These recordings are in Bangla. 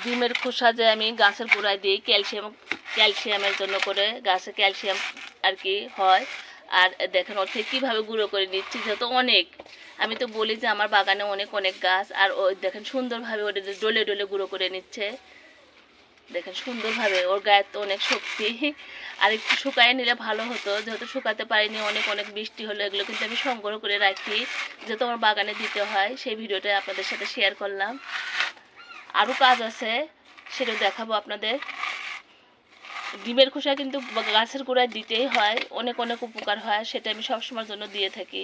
ডিমের খোসা যে আমি গাছের গোড়ায় দিই, ক্যালসিয়াম, ক্যালসিয়ামের জন্য করে গাছে ক্যালসিয়াম আর কি হয়। আর দেখেন ওর থেকে কীভাবে গুঁড়ো করে নিচ্ছি যেহেতু অনেক। আমি তো বলি যে আমার বাগানে অনেক অনেক গাছ, আর ও দেখেন সুন্দরভাবে ওটা ডলে ডলে গুঁড়ো করে নিচ্ছে। দেখেন সুন্দরভাবে, ওর গায়ে তো অনেক শক্তি। আর একটু শুকায় নিলে ভালো হতো, যেহেতু শুকাতে পারিনি, অনেক অনেক বৃষ্টি হলো, এগুলো কিন্তু আমি সংগ্রহ করে রাখি, যেহেতু আমার বাগানে দিতে হয়, সেই ভিডিওটা আপনাদের সাথে শেয়ার করলাম। আরও কাজ আছে, সেটা দেখাবো আপনাদের। ডিমের খোসা কিন্তু গাছের গোড়ায় দিতেই হয়, অনেক অনেক উপকার হয়, সেটা আমি সবসময়ের জন্য দিয়ে থাকি।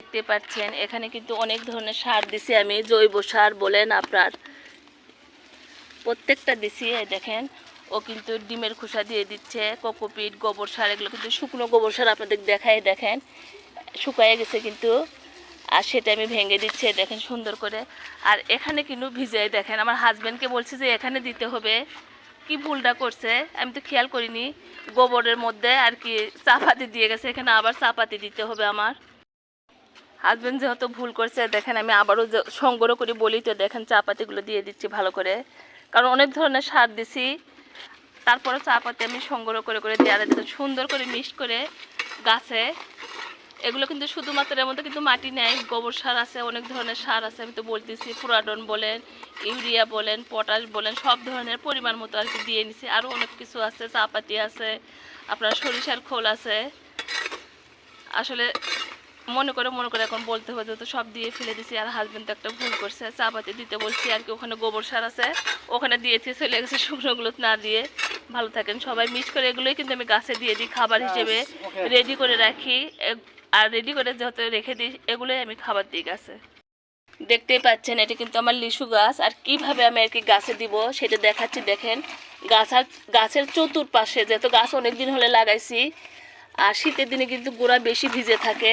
দেখতে পাচ্ছেন, এখানে কিন্তু অনেক ধরনের সার দিছি আমি, জৈব সার বলেন আপনার। প্রত্যেকটা দিছি দেখেন, ও কিন্তু ডিমের খোসা দিয়ে দিচ্ছে, কোকোপিট, গোবর সার, এগুলো কিন্তু শুকনো গোবর সার আপনাদের দেখায়, দেখেন, শুকায় গেছে কিন্তু। আর সেটা আমি ভেঙে দিচ্ছি দেখেন সুন্দর করে। আর এখানে কিন্তু ভিজাই দেখেন, আমার হাজব্যান্ডকে বলছি যে এখানে দিতে হবে। কি ভুলটা করছে? আমি তো খেয়াল করিনি, গোবরের মধ্যে আর কি চাপাতি দিয়ে গেছে, এখানে আবার চাপাতি দিতে হবে আমার। হাজব্যান্ড যেহেতু ভুল করছে, দেখেন আমি আবারও সংগ্রহ করে বলি তো, দেখেন চা পাতিগুলো দিয়ে দিচ্ছি ভালো করে। কারণ অনেক ধরনের সার দিছি তারপরে চা পাতি আমি সংগ্রহ করে করে দেওয়া দিতে সুন্দর করে মিক্স করে গাছে এগুলো কিন্তু শুধুমাত্র এর মধ্যে কিন্তু মাটি নেই, গোবর সার আছে, অনেক ধরনের সার আছে, আমি তো বলতেছি পুরাডন বলেন, ইউরিয়া বলেন, পটাশ বলেন, সব ধরনের পরিমাণ মতো আর কি দিয়ে নিছি। আরও অনেক কিছু আছে চা পাতি আছে, আপনার সরিষার খোল আছে। আসলে মনে করে মনে করে এখন বলতে হবে তো সব দিয়ে ফেলে দিছি আর হাজবেন্ড তো একটা ভুল করছে চা পাতি দিতে বলছি আর কি, ওখানে গোবর সার আছে, ওখানে দিয়েছি, চলে গেছে শুকনোগুলো না দিয়ে। ভালো থাকেন। সবাই মিস করে এগুলোই কিন্তু আমি গাছে দিয়ে দিই খাবার হিসেবে রেডি করে রাখি। আর রেডি করে যেহেতু রেখে দিই এগুলোই আমি খাবার দিই গাছে। দেখতেই পাচ্ছেন এটা কিন্তু আমার লিচু গাছ। আর কীভাবে আমি আর কি গাছে দিব সেটা দেখাচ্ছি দেখেন। গাছ আর গাছের চতুর্পাশে যেহেতু গাছ অনেক দিন হলে লাগাইছি আর শীতের দিনে কিন্তু গোড়া বেশি ভিজে থাকে।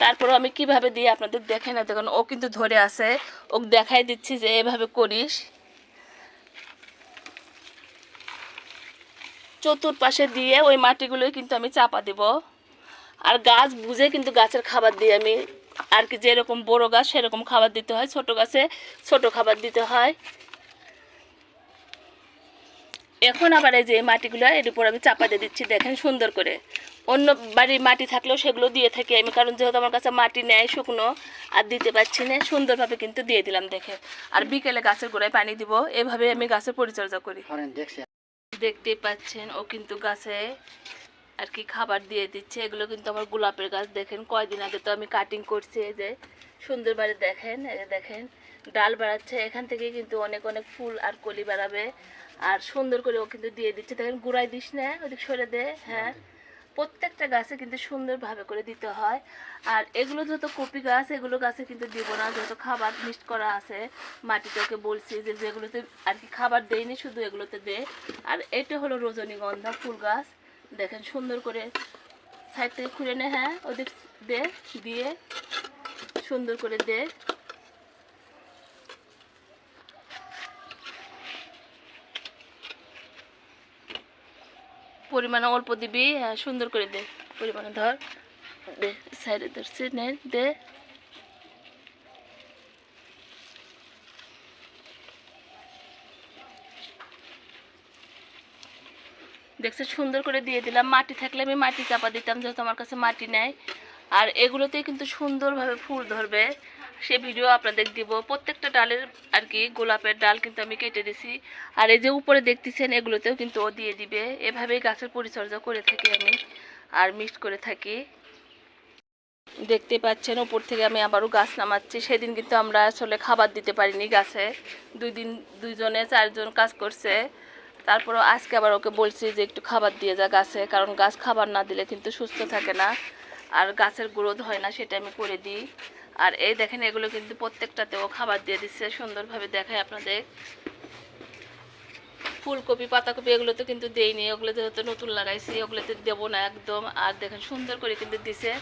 তারপরও আমি কীভাবে দিই আপনাদের দেখেন না দেখুন ও কিন্তু ধরে আছে। ওকে দেখাই দিচ্ছি যে এভাবে করিস। চতুর্পাশে দিয়ে ওই মাটিগুলোই কিন্তু আমি চাপা দেব। আর গাছ বুঝে কিন্তু গাছের খাবার দিই আমি। আর কি যেরকম বড় গাছ, সেরকম খাবার দিতে হয়। ছোট গাছে ছোট খাবার দিতে হয়। এখন আবার এই যে মাটিগুলো, এর উপর আমি চাপা দিয়ে দিচ্ছি, দেখেন সুন্দর করে। অন্য বাড়ির মাটি থাকলেও সেগুলো দিয়ে থাকি আমি, কারণ যেহেতু আমার কাছে মাটি নেয় শুকনো, আর দিতে পারছি না, সুন্দরভাবে কিন্তু দিয়ে দিলাম দেখে আর বিকেলে গাছের গোড়ায় পানি দিব এভাবে আমি গাছের পরিচর্যা করি। দেখতেই পাচ্ছেন, ও কিন্তু গাছে আর কি খাবার দিয়ে দিচ্ছে। এগুলো কিন্তু আমার গোলাপের গাছ, দেখেন কয়দিন আগে তো আমি কাটিং করছি এই যে। সুন্দরভাবে দেখেন দেখেন, ডাল বাড়াচ্ছে। এখান থেকে কিন্তু অনেক অনেক ফুল আর কলি বাড়াবে। আর সুন্দর করে ও কিন্তু দিয়ে দিচ্ছে। দেখেন, গুড়াই দিস না, ওদিক সরে দে হ্যাঁ। প্রত্যেকটা গাছে কিন্তু সুন্দরভাবে করে দিতে হয়। আর এগুলো যত কপি গাছ, এগুলো গাছে কিন্তু দিব না। যত খাবার মিক্সড করা আছে, মাটিতে ওকে বলছি যে যেগুলোতে আর কি খাবার দেয়নি, শুধু এগুলোতে দে। আর এটা হলো রজনীগন্ধা ফুল গাছ। দেখেন সুন্দর করে সাইড থেকে খুলে নে হ্যাঁ ওদের দে দিয়ে সুন্দর করে দে। পরিমাণে অল্প দিবি হ্যাঁ সুন্দর করে দে, পরিমাণে ধর। দে, সাইডে ধরছি নে দে। দেখছে সুন্দর করে দিয়ে দিলাম। মাটি থাকলে আমি মাটি চাপা দিতাম, যেহেতু আমার কাছে মাটি নেই। আর এগুলোতে কিন্তু সুন্দরভাবে ফুল ধরবে। সে ভিডিও আপনাদের দিব। প্রত্যেকটা ডালের আর কি গোলাপের ডাল কিন্তু আমি কেটে দিছি। আর এই যে উপরে দেখতেছেন, এগুলোতেও কিন্তু ও দিয়ে দিবে। এভাবেই গাছের পরিচর্যা করে থাকি আমি আর মিক্সড করে থাকি। দেখতে পাচ্ছেন, উপর থেকে আমি আবারও গাছ নামাচ্ছি। সেদিন কিন্তু আমরা আসলে খাবার দিতে পারিনি গাছে। দুই দিন, দুইজনে চারজন কাজ করছে। তারপরও আজকে আবার ওকে বলছি যে একটু খাবার দিয়ে যা গাছে, কারণ গাছ খাবার না দিলে কিন্তু সুস্থ থাকে না। আর গাছের গ্রোথ হয় না, সেটা আমি করে দিই। আর এই দেখেন, এগুলো কিন্তু প্রত্যেকটাতেও খাবার দিয়ে দিচ্ছে, সুন্দরভাবে দেখায় আপনাদের। ফুলকপি, পাতাকপি, এগুলো তো কিন্তু দেইনি, ওগুলো যেহেতু নতুন লাগাইছি, ওগুলোতে দেবো না একদম। আর দেখেন, সুন্দর করে কিন্তু দিছে।